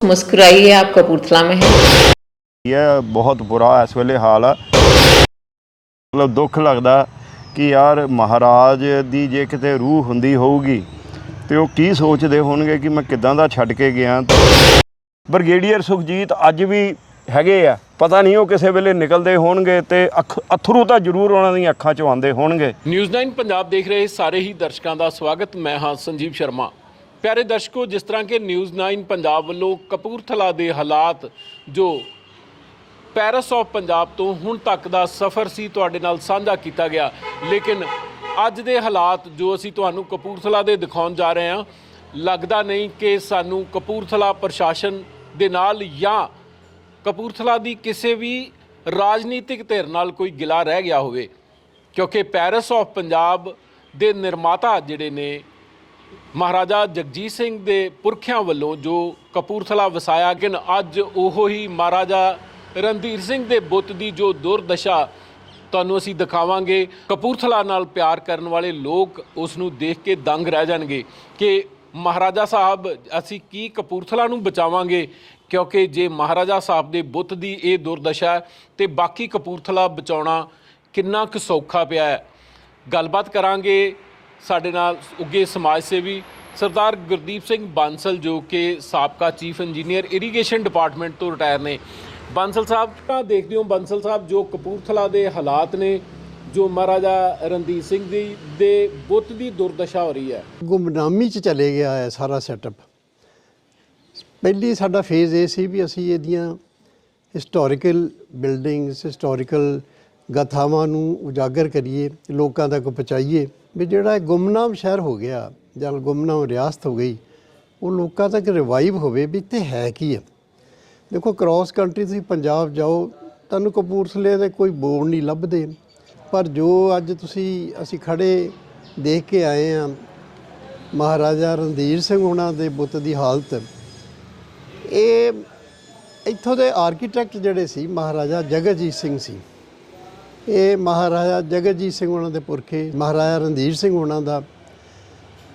मुस्कुराइए आप कपूरथला में हैं ਇਹ ਬਹੁਤ ਬੁਰਾ ਇਸ ਵੇਲੇ ਹਾਲ ਆ ਮਤਲਬ ਦੁੱਖ ਲੱਗਦਾ ਕਿ ਯਾਰ ਮਹਾਰਾਜ ਦੀ ਜੇ ਕਿਤੇ ਰੂਹ ਹੁੰਦੀ ਹੋਊਗੀ ਤੇ ਉਹ ਕੀ ਸੋਚਦੇ ਹੋਣਗੇ ਕਿ ਮੈਂ ਕਿਦਾਂ ਦਾ ਛੱਡ ਕੇ ਗਿਆ ਬ੍ਰਿਗੇਡੀਅਰ ਸੁਖਜੀਤ ਅੱਜ ਵੀ ਹੈਗੇ ਆ ਪਤਾ ਨਹੀਂ ਉਹ ਕਿਸੇ ਵੇਲੇ ਨਿਕਲਦੇ ਹੋਣਗੇ ਤੇ ਅੱਖ- ਅਥਰੂ ਤਾਂ ਜ਼ਰੂਰ ਉਹਨਾਂ ਦੀਆਂ ਅੱਖਾਂ 'ਚੋਂ ਆਉਂਦੇ ਹੋਣਗੇ ਨਿਊਜ਼ 9 ਪੰਜਾਬ ਦੇਖ ਰਹੇ ਸਾਰੇ ਹੀ ਦਰਸ਼ਕਾਂ ਦਾ ਸਵਾਗਤ ਮੈਂ ਹਾਂ ਸੰਜੀਵ ਸ਼ਰਮਾ ਪਿਆਰੇ ਦਰਸ਼ਕੋ, ਜਿਸ ਤਰ੍ਹਾਂ ਕਿ ਨਿਊਜ਼ 9 ਪੰਜਾਬ ਵੱਲੋਂ ਕਪੂਰਥਲਾ ਦੇ ਹਾਲਾਤ ਜੋ ਪੈਰਿਸ ਆਫ ਪੰਜਾਬ ਤੋਂ ਹੁਣ ਤੱਕ ਦਾ ਸਫ਼ਰ ਸੀ, ਤੁਹਾਡੇ ਨਾਲ ਸਾਂਝਾ ਕੀਤਾ ਗਿਆ। ਲੇਕਿਨ ਅੱਜ ਦੇ ਹਾਲਾਤ ਜੋ ਅਸੀਂ ਤੁਹਾਨੂੰ ਕਪੂਰਥਲਾ ਦੇ ਦਿਖਾਉਣ ਜਾ ਰਹੇ ਹਾਂ, ਲੱਗਦਾ ਨਹੀਂ ਕਿ ਸਾਨੂੰ ਕਪੂਰਥਲਾ ਪ੍ਰਸ਼ਾਸਨ ਦੇ ਨਾਲ ਜਾਂ ਕਪੂਰਥਲਾ ਦੀ ਕਿਸੇ ਵੀ ਰਾਜਨੀਤਿਕ ਧਿਰ ਨਾਲ ਕੋਈ ਗਿਲਾ ਰਹਿ ਗਿਆ ਹੋਵੇ। ਕਿਉਂਕਿ ਪੈਰਿਸ ਆਫ ਪੰਜਾਬ ਦੇ ਨਿਰਮਾਤਾ ਜਿਹੜੇ ਨੇ ਮਹਾਰਾਜਾ ਜਗਜੀਤ ਸਿੰਘ ਦੇ ਪੁਰਖਿਆਂ ਵੱਲੋਂ ਜੋ ਕਪੂਰਥਲਾ ਵਸਾਇਆ ਕਿ ਅੱਜ ਉਹ ਹੀ ਮਹਾਰਾਜਾ ਰਣਧੀਰ ਸਿੰਘ ਦੇ ਬੁੱਤ ਦੀ ਜੋ ਦੁਰਦਸ਼ਾ ਤੁਹਾਨੂੰ ਅਸੀਂ ਦਿਖਾਵਾਂਗੇ। ਕਪੂਰਥਲਾ ਨਾਲ ਪਿਆਰ ਕਰਨ ਵਾਲੇ ਲੋਕ ਉਸ ਨੂੰ ਦੇਖ ਕੇ ਦੰਗ ਰਹਿ ਜਾਣਗੇ ਕਿ ਮਹਾਰਾਜਾ ਸਾਹਿਬ, ਅਸੀਂ ਕੀ ਕਪੂਰਥਲਾ ਨੂੰ ਬਚਾਵਾਂਗੇ? ਕਿਉਂਕਿ ਜੇ ਮਹਾਰਾਜਾ ਸਾਹਿਬ ਦੇ ਬੁੱਤ ਦੀ ਇਹ ਦੁਰਦਸ਼ਾ ਹੈ, ਤੇ ਬਾਕੀ ਕਪੂਰਥਲਾ ਬਚਾਉਣਾ ਕਿੰਨਾ ਕੁ ਸੌਖਾ ਪਿਆ ਹੈ। ਗੱਲਬਾਤ ਕਰਾਂਗੇ ਸਾਡੇ ਨਾਲ ਉੱਗੇ ਸਮਾਜ ਸੇਵੀ ਸਰਦਾਰ ਗੁਰਦੀਪ ਸਿੰਘ ਬਾਂਸਲ, ਜੋ ਕਿ ਸਾਬਕਾ ਚੀਫ ਇੰਜੀਨੀਅਰ ਇਰੀਗੇਸ਼ਨ ਡਿਪਾਰਟਮੈਂਟ ਤੋਂ ਰਿਟਾਇਰ ਨੇ। ਬਾਂਸਲ ਸਾਹਿਬ, ਤਾਂ ਦੇਖਦੇ ਹੋ ਬਾਂਸਲ ਸਾਹਿਬ, ਜੋ ਕਪੂਰਥਲਾ ਦੇ ਹਾਲਾਤ ਨੇ, ਜੋ ਮਹਾਰਾਜਾ ਰਣਜੀਤ ਸਿੰਘ ਜੀ ਦੇ ਬੁੱਤ ਦੀ ਦੁਰਦਸ਼ਾ ਹੋ ਰਹੀ ਹੈ। ਗੁੰਮਨਾਮੀ ਚ ਚਲੇ ਗਿਆ ਹੈ ਸਾਰਾ ਸੈਟਅਪ ਪਹਿਲੀ ਸਾਡਾ ਫੇਜ਼ ਇਹ ਸੀ ਵੀ ਅਸੀਂ ਇਹਦੀਆਂ ਹਿਸਟੋਰੀਕਲ ਬਿਲਡਿੰਗਸ ਹਿਸਟੋਰੀਕਲ ਗਥਾਵਾਂ ਨੂੰ ਉਜਾਗਰ ਕਰੀਏ, ਲੋਕਾਂ ਤੱਕ ਪਹੁੰਚਾਈਏ। ਵੀ ਜਿਹੜਾ ਇਹ ਗੁੰਮਨਾਮ ਸ਼ਹਿਰ ਹੋ ਗਿਆ ਜਾਂ ਗੁੰਮਨਾਮ ਰਿਆਸਤ ਹੋ ਗਈ, ਉਹ ਲੋਕਾਂ ਤੱਕ ਰਿਵਾਈਵ ਹੋਵੇ ਵੀ ਇੱਥੇ ਹੈ ਕੀ ਹੈ ਦੇਖੋ ਕ੍ਰਾਸ ਕੰਟਰੀ ਤੁਸੀਂ ਪੰਜਾਬ ਜਾਓ, ਤੁਹਾਨੂੰ ਕਪੂਰਥਲੇ ਦੇ ਕੋਈ ਬੋਰਡ ਨਹੀਂ ਲੱਭਦੇ। ਪਰ ਜੋ ਅੱਜ ਤੁਸੀਂ, ਅਸੀਂ ਖੜੇ ਦੇਖ ਕੇ ਆਏ ਆ, ਮਹਾਰਾਜਾ ਰਣਧੀਰ ਸਿੰਘ ਉਹਨਾਂ ਦੇ ਬੁੱਤ ਦੀ ਹਾਲਤ, ਇਹ ਇੱਥੋਂ ਦੇ ਆਰਕੀਟੈਕਟ ਜਿਹੜੇ ਸੀ, ਮਹਾਰਾਜਾ ਜਗਤਜੀਤ ਸਿੰਘ ਸੀ। ਇਹ ਮਹਾਰਾਜਾ ਜਗਤਜੀਤ ਸਿੰਘ ਉਹਨਾਂ ਦੇ ਪੁਰਖੇ, ਮਹਾਰਾਜਾ ਰਣਧੀਰ ਸਿੰਘ ਉਹਨਾਂ ਦਾ।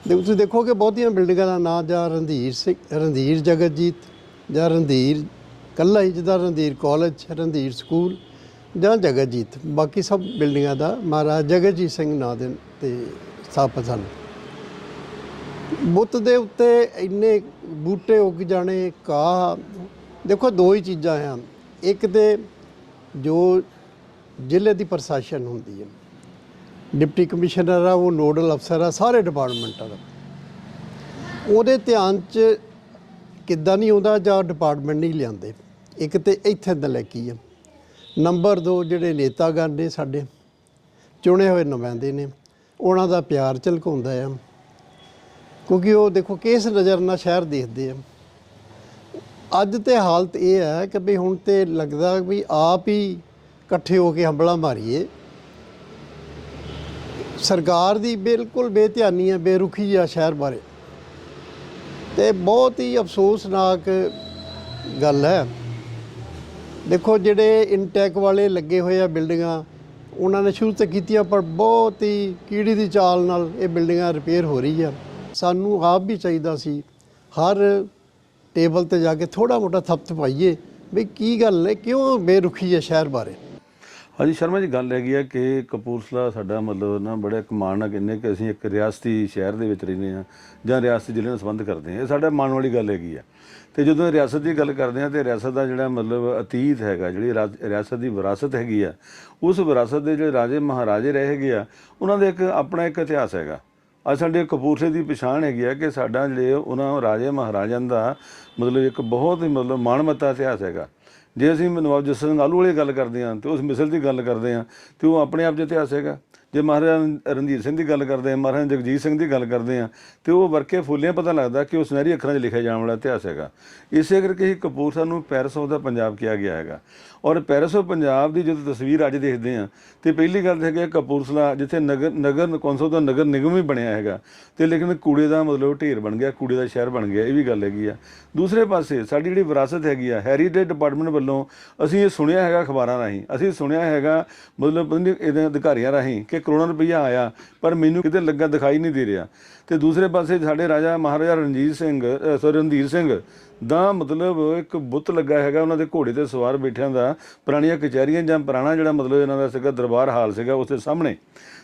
ਦੇ ਤੁਸੀਂ ਦੇਖੋਗੇ ਬਹੁਤੀਆਂ ਬਿਲਡਿੰਗਾਂ ਦਾ ਨਾਂ ਜਾਂ ਰਣਧੀਰ ਸਿੰਘ, ਰਣਧੀਰ ਜਗਤਜੀਤ ਜਾਂ ਰਣਧੀਰ ਕੱਲਾ ਹੀ ਜਿਹਦਾ ਰਣਧੀਰ ਕਾਲਜ, ਰਣਧੀਰ ਸਕੂਲ ਜਾਂ ਜਗਤਜੀਤ ਬਾਕੀ ਸਭ ਬਿਲਡਿੰਗਾਂ ਦਾ ਮਹਾਰਾਜਾ ਜਗਤਜੀਤ ਸਿੰਘ ਨਾਂ ਦੇ ਤੇ ਸਥਾਪਿਤ ਹਨ। ਬੁੱਤ ਦੇ ਉੱਤੇ ਇੰਨੇ ਬੂਟੇ ਉੱਗ ਜਾਣੇ ਕਾ ਦੇਖੋ ਦੋ ਹੀ ਚੀਜ਼ਾਂ ਆ। ਇੱਕ ਤੇ ਜੋ ਜ਼ਿਲ੍ਹੇ ਦੀ ਪ੍ਰਸ਼ਾਸਨ ਹੁੰਦੀ ਹੈ। ਡਿਪਟੀ ਕਮਿਸ਼ਨਰ ਆ, ਉਹ ਨੋਡਲ ਅਫਸਰ ਆ, ਸਾਰੇ ਡਿਪਾਰਟਮੈਂਟਾਂ ਦਾ। ਉਹਦੇ ਧਿਆਨ 'ਚ ਕਿੱਦਾਂ ਨਹੀਂ ਆਉਂਦਾ ਜਾਂ ਡਿਪਾਰਟਮੈਂਟ ਨਹੀਂ ਲਿਆਂਦੇ। ਇੱਕ ਤੇ ਇੱਥੇ ਦਲੈਕੀ ਆ। ਨੰਬਰ 2 ਜਿਹੜੇ ਨੇਤਾਗਣ ਨੇ ਸਾਡੇ, ਚੁਣੇ ਹੋਏ ਨੁਮਾਇੰਦੇ ਨੇ, ਉਹਨਾਂ ਦਾ ਪਿਆਰ ਝਲਕਾਉਂਦਾ ਆ। ਕਿਉਂਕਿ ਉਹ ਦੇਖੋ ਕਿਸ ਨਜ਼ਰ ਨਾਲ ਸ਼ਹਿਰ ਦੇਖਦੇ ਆ। ਅੱਜ ਤੇ ਹਾਲਤ ਇਹ ਹੈ ਕਿ ਵੀ ਹੁਣ ਤੇ ਲੱਗਦਾ ਵੀ ਆਪ ਹੀ ਇਕੱਠੇ ਹੋ ਕੇ ਹੰਬਲਾ ਮਾਰੀਏ। ਸਰਕਾਰ ਦੀ ਬਿਲਕੁਲ ਬੇਧਿਆਨੀ ਹੈ, ਬੇਰੁਖੀ ਆ ਸ਼ਹਿਰ ਬਾਰੇ। ਤੇ ਬਹੁਤ ਹੀ ਅਫਸੋਸਨਾਕ ਗੱਲ ਹੈ। ਦੇਖੋ, ਜਿਹੜੇ ਇਨਟੈਕ ਵਾਲੇ ਲੱਗੇ ਹੋਏ ਆ ਬਿਲਡਿੰਗਾਂ, ਉਹਨਾਂ ਨੇ ਸ਼ੁਰੂ ਤੋਂ ਕੀਤੀਆਂ, ਪਰ ਬਹੁਤ ਹੀ ਕੀੜੀ ਦੀ ਚਾਲ ਨਾਲ ਇਹ ਬਿਲਡਿੰਗਾਂ ਰਿਪੇਅਰ ਹੋ ਰਹੀ ਆ ਸਾਨੂੰ ਆਪ ਵੀ ਚਾਹੀਦਾ ਸੀ, ਹਰ ਟੇਬਲ ਤੇ ਜਾ ਕੇ ਥੋੜਾ ਮੋਟਾ ਥਪਥ ਪਾਈਏ ਵੀ ਕੀ ਗੱਲ ਹੈ, ਕਿਉਂ ਬੇਰੁਖੀ ਹੈ ਸ਼ਹਿਰ ਬਾਰੇ? ਹਾਂਜੀ, ਸ਼ਰਮਾ ਜੀ, ਗੱਲ ਹੈਗੀ ਆ ਕਿ ਕਪੂਰਥਲਾ ਸਾਡਾ ਮਤਲਬ ਨਾ ਬੜਾ ਇੱਕ ਮਾਣ ਨਾਲ ਕਹਿੰਦੇ ਕਿ ਅਸੀਂ ਇੱਕ ਰਿਆਸਤੀ ਸ਼ਹਿਰ ਦੇ ਵਿੱਚ ਰਹਿੰਦੇ ਹਾਂ ਜਾਂ ਰਿਆਸਤੀ ਜ਼ਿਲ੍ਹੇ ਨਾਲ ਸੰਬੰਧ ਕਰਦੇ ਹਾਂ। ਇਹ ਸਾਡਾ ਮਾਣ ਵਾਲੀ ਗੱਲ ਹੈਗੀ ਆ। ਤੇ ਜਦੋਂ ਰਿਆਸਤ ਦੀ ਗੱਲ ਕਰਦੇ ਹਾਂ ਤੇ ਰਿਆਸਤ ਦਾ ਜਿਹੜਾ ਮਤਲਬ ਅਤੀਤ ਹੈਗਾ, ਜਿਹੜੀ ਰਾ- ਰਿਆਸਤ ਦੀ ਵਿਰਾਸਤ ਹੈਗੀ ਆ, ਉਸ ਵਿਰਾਸਤ ਦੇ ਜਿਹੜੇ ਰਾਜੇ ਮਹਾਰਾਜੇ ਰਹੇ ਹੈਗੇ ਆ, ਉਹਨਾਂ ਦਾ ਇੱਕ ਆਪਣਾ ਇੱਕ ਇਤਿਹਾਸ ਹੈਗਾ। ਅੱਜ ਸਾਡੇ ਕਪੂਰਥਲੇ ਦੀ ਪਛਾਣ ਹੈਗੀ ਆ ਕਿ ਸਾਡਾ ਜਿਹੜੇ ਉਹਨਾਂ ਰਾਜੇ ਮਹਾਰਾਜਿਆਂ ਦਾ ਮਤਲਬ ਇੱਕ ਬਹੁਤ ਹੀ ਮਤਲਬ ਮਾਣਮੱਤਾ ਇਤਿਹਾਸ ਹੈਗਾ। ਜੇ ਅਸੀਂ ਨਵਾਬ ਜਸਰ ਸਿੰਘ ਆਲੂ ਵਾਲੀ ਗੱਲ ਕਰਦੇ ਹਾਂ ਤੇ ਉਸ ਮਿਸਲ ਦੀ ਗੱਲ ਕਰਦੇ ਹਾਂ ਤੇ ਉਹ ਆਪਣੇ ਆਪ 'ਚ ਇਤਿਹਾਸ ਹੈਗਾ। ਜੇ ਮਹਾਰਾਜਾ ਰਣਜੀਤ ਸਿੰਘ ਦੀ ਗੱਲ ਕਰਦੇ ਹਾਂ ਮਹਾਰਾਜਾ ਜਗਜੀਤ ਸਿੰਘ ਦੀ ਗੱਲ ਕਰਦੇ ਹਾਂ ਤੇ ਉਹ ਵਰਕੇ ਫੁੱਲਿਆਂ ਪਤਾ ਲੱਗਦਾ ਕਿ ਉਹ ਸੁਨਹਿਰੀ ਅੱਖਰਾਂ 'ਚ ਲਿਖਿਆ ਜਾਣ ਵਾਲਾ ਇਤਿਹਾਸ ਹੈਗਾ। ਇਸੇ ਕਰਕੇ ਹੀ ਕਪੂਰਥਲਾ ਨੂੰ ਪੈਰਿਸ ਆਫ ਦਾ ਪੰਜਾਬ ਕਿਹਾ ਗਿਆ ਹੈਗਾ। ਔਰ ਪੈਰਿਸ ਆਫ ਪੰਜਾਬ ਦੀ ਜਦੋਂ ਤਸਵੀਰ ਅੱਜ ਦੇਖਦੇ ਹਾਂ ਤੇ ਪਹਿਲੀ ਗੱਲ ਤਾਂ ਹੈਗੀ ਹੈ ਕਪੂਰਥਲਾ ਜਿੱਥੇ ਨਗਰ ਨਗਰ ਕੌਂਸਲ ਦਾ ਨਗਰ ਨਿਗਮ ਵੀ ਬਣਿਆ ਹੈਗਾ, ਤੇ ਲੇਕਿਨ ਕੂੜੇ ਦਾ ਮਤਲਬ ਢੇਰ ਬਣ ਗਿਆ, ਕੂੜੇ ਦਾ ਸ਼ਹਿਰ ਬਣ ਗਿਆ, ਇਹ ਵੀ ਗੱਲ ਹੈਗੀ ਆ। ਦੂਸਰੇ ਪਾਸੇ ਸਾਡੀ ਜਿਹੜੀ ਵਿਰਾਸਤ ਹੈਗੀ ਆ ਹੈਰੀਟੇਜ ਡਿਪਾਰਟਮੈਂਟ ਵੱਲੋਂ ਅਸੀਂ ਇਹ ਸੁਣਿਆ ਹੈਗਾ ਅਖਬਾਰਾਂ ਰਾਹੀਂ, ਅਸੀਂ ਸੁਣਿਆ ਹੈਗਾ ਮਤਲਬ ਇਹਦੇ ਅਧਿਕਾਰੀਆਂ ਰਾਹੀਂ ਕਿ ਕਰੋੜਾਂ ਰੁਪਈਆ ਆਇਆ, ਪਰ ਮੈਨੂੰ ਕਿਤੇ ਲੱਗਾ ਦਿਖਾਈ ਨਹੀਂ ਦੇ ਰਿਹਾ। ਤੇ ਦੂਸਰੇ ਪਾਸੇ ਸਾਡੇ ਰਾਜਾ ਮਹਾਰਾਜਾ ਰਣਜੀਤ ਸਿੰਘ ਸੋਰੀ ਰਣਧੀਰ ਸਿੰਘ ਦਾ ਮਤਲਬ ਇੱਕ ਬੁੱਤ ਲੱਗਾ ਹੈਗਾ ਉਹਨਾਂ ਦੇ ਘੋੜੇ ਤੇ ਸਵਾਰ ਬੈਠਿਆਂ ਦਾ, ਪੁਰਾਣੀਆਂ ਕਚਹਿਰੀਆਂ ਜਾਂ ਪੁਰਾਣਾ ਜਿਹੜਾ ਮਤਲਬ ਇਹਨਾਂ ਦਾ ਸੀਗਾ ਦਰਬਾਰ ਹਾਲ ਸੀਗਾ ਉਸ ਦੇ ਸਾਹਮਣੇ।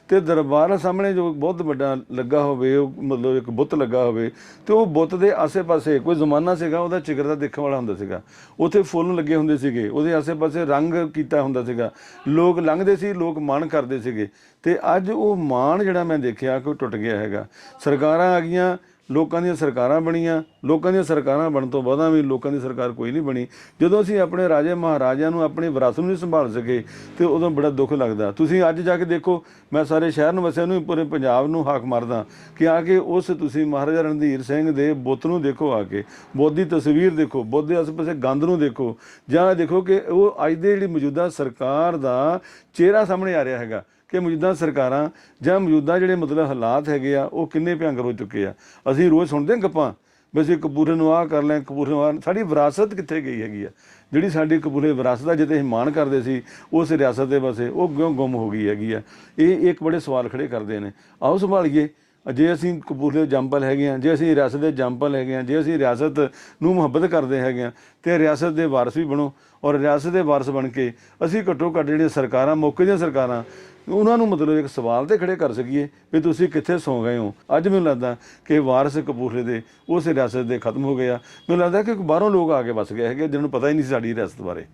ਤੇ ਦਰਬਾਰ ਸਾਹਮਣੇ ਜੋ ਬਹੁਤ ਵੱਡਾ ਲੱਗਾ ਹੋਵੇ, ਉਹ ਮਤਲਬ ਇੱਕ ਬੁੱਤ ਲੱਗਾ ਹੋਵੇ, ਤੇ ਉਹ ਬੁੱਤ ਦੇ ਆਸੇ-ਪਾਸੇ ਕੋਈ ਜ਼ਮਾਨਾ ਸੀਗਾ, ਉਹਦਾ ਚਿਗਰ ਦਾ ਦੇਖਣ ਵਾਲਾ ਹੁੰਦਾ ਸੀਗਾ। ਉੱਥੇ ਫੁੱਲ ਲੱਗੇ ਹੁੰਦੇ ਸੀਗੇ, ਉਹਦੇ ਆਸੇ-ਪਾਸੇ ਰੰਗ ਕੀਤਾ ਹੁੰਦਾ ਸੀਗਾ। ਲੋਕ ਲੰਘਦੇ ਸੀ, ਲੋਕ ਮਾਣ ਕਰਦੇ ਸੀਗੇ। ਤੇ ਅੱਜ ਉਹ ਮਾਣ ਜਿਹੜਾ ਮੈਂ ਦੇਖਿਆ ਕਿ ਉਹ ਟੁੱਟ ਗਿਆ ਹੈਗਾ। ਸਰਕਾਰਾਂ ਆ ਗਈਆਂ ਲੋਕਾਂ ਦੀਆਂ ਸਰਕਾਰਾਂ ਬਣੀਆਂ, ਲੋਕਾਂ ਦੀਆਂ ਸਰਕਾਰਾਂ ਬਣਨ ਤੋਂ ਬਾਅਦਾਂ ਵੀ ਲੋਕਾਂ ਦੀ ਸਰਕਾਰ ਕੋਈ ਨਹੀਂ ਬਣੀ। ਜਦੋਂ ਅਸੀਂ ਆਪਣੇ ਰਾਜੇ ਮਹਾਰਾਜਿਆਂ ਨੂੰ ਆਪਣੀ ਵਿਰਾਸਤ ਨੂੰ ਨਹੀਂ ਸੰਭਾਲ ਸਕੇ, ਤੇ ਉਦੋਂ ਬੜਾ ਦੁੱਖ ਲੱਗਦਾ। ਤੁਸੀਂ ਅੱਜ ਜਾ ਕੇ ਦੇਖੋ, ਮੈਂ ਸਾਰੇ ਸ਼ਹਿਰ ਨੂੰ ਵਸਿਆ ਨੂੰ ਪੂਰੇ ਪੰਜਾਬ ਨੂੰ ਹਾਕ ਮਾਰਦਾ ਕਿ ਆ ਕੇ ਉਸ ਤੁਸੀਂ ਮਹਾਰਾਜਾ ਰਣਧੀਰ ਸਿੰਘ ਦੇ ਬੁੱਤ ਨੂੰ ਦੇਖੋ ਆ ਕੇ, ਬੁੱਧ ਦੀ ਤਸਵੀਰ ਦੇਖੋ, ਬੁੱਧ ਦੇ ਆਸ-ਪਾਸੇ ਗੰਦ ਨੂੰ ਦੇਖੋ, ਜਾਂ ਦੇਖੋ ਕਿ ਉਹ ਅੱਜ ਦੇ ਜਿਹੜੀ ਮੌਜੂਦਾ ਸਰਕਾਰ ਦਾ ਚਿਹਰਾ ਸਾਹਮਣੇ ਆ ਰਿਹਾ ਹੈਗਾ। ਕਿ ਮੌਜੂਦਾ ਸਰਕਾਰਾਂ ਜਾਂ ਮੌਜੂਦਾ ਜਿਹੜੇ ਮਤਲਬ ਹਾਲਾਤ ਹੈਗੇ ਆ, ਉਹ ਕਿੰਨੇ ਭਿਅੰਕਰ ਹੋ ਚੁੱਕੇ ਆ। ਅਸੀਂ ਰੋਜ਼ ਸੁਣਦੇ ਹਾਂ ਗੱਪਾਂ ਵੀ ਅਸੀਂ ਕਪੂਰੇ ਨੂੰ ਆਹ ਕਰ ਲੈ ਕਪੂਰੇ ਨੂੰ ਆਹ ਸਾਡੀ ਵਿਰਾਸਤ ਕਿੱਥੇ ਗਈ ਹੈਗੀ ਆ? ਜਿਹੜੀ ਸਾਡੀ ਕਪੂਰੇ ਵਿਰਾਸਤ ਦਾ ਜਿੱਤੇ ਅਸੀਂ ਮਾਣ ਕਰਦੇ ਸੀ, ਉਸ ਰਿਆਸਤ ਦੇ ਪਾਸੇ ਉਹ ਕਿਉਂ ਗੁੰਮ ਹੋ ਗਈ ਹੈਗੀ ਆ? ਇਹ ਇੱਕ ਬੜੇ ਸਵਾਲ ਖੜੇ ਕਰਦੇ ਨੇ। ਆਓ ਸੰਭਾਲੀਏ। ਜੇ ਅਸੀਂ ਕਪੂਰਲੇ ਦੇ ਜੰਪਲ ਹੈਗੇ ਆ, ਜੇ ਅਸੀਂ ਰਿਆਸਤ ਦੇ ਜੰਪਲ ਹੈਗੇ ਆ, ਜੇ ਅਸੀਂ ਰਿਆਸਤ ਨੂੰ ਮੁਹੱਬਤ ਕਰਦੇ ਹੈਗੇ ਆ, ਤੇ ਰਿਆਸਤ ਦੇ ਵਾਰਸ ਵੀ ਬਣੋ। ਔਰ ਰਿਆਸਤ ਦੇ ਵਾਰਸ ਬਣ ਕੇ ਅਸੀਂ ਘੱਟੋ ਘੱਟ ਜਿਹੜੀਆਂ ਸਰਕਾਰਾਂ, ਮੌਕੇ ਦੀਆਂ ਸਰਕਾਰਾਂ ਉਹਨਾਂ ਨੂੰ ਮਤਲਬ ਇੱਕ ਸਵਾਲ ਤੇ ਖੜੇ ਕਰ ਸਕੀਏ ਵੀ ਤੁਸੀਂ ਕਿੱਥੇ ਸੌ ਗਏ ਹੋ? ਅੱਜ ਮੈਨੂੰ ਲੱਗਦਾ ਕਿ ਵਾਰਸ ਕਪੂਰਥਲੇ ਦੇ ਉਸ ਰਿਆਸਤ ਦੇ ਖਤਮ ਹੋ ਗਏ ਆ। ਮੈਨੂੰ ਲੱਗਦਾ ਕਿ ਬਾਹਰੋਂ ਲੋਕ ਆ ਕੇ ਵਸ ਗਏ ਹੈਗੇ ਜਿਹਨਾਂ ਨੂੰ ਪਤਾ ਹੀ ਨਹੀਂ ਸੀ ਸਾਡੀ ਰਿਆਸਤ ਬਾਰੇ।